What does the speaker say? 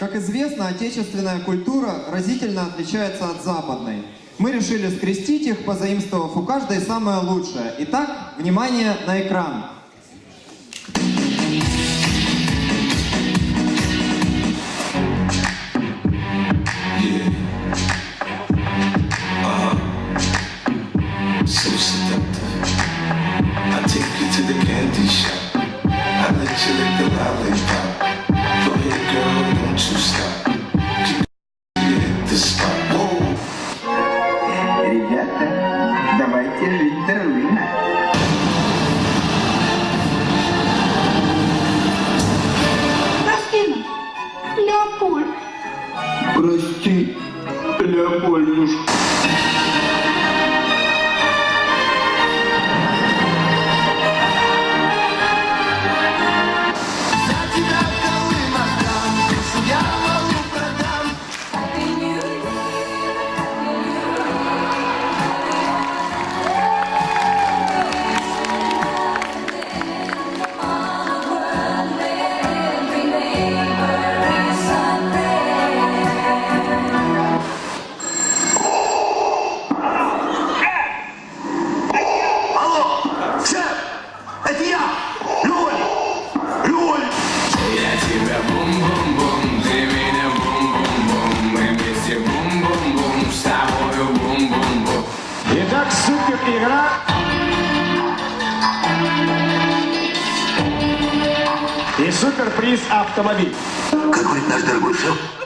Как известно, отечественная культура разительно отличается от западной. Мы решили скрестить их, позаимствовав у каждой самое лучшее. Итак, внимание на экран. so Ребята, давайте жить дружно. Прости, Леопольд. Прости, Леопольдушка. Супер игра. И суперприз автомобиль. Как говорит наш дорогой шеф,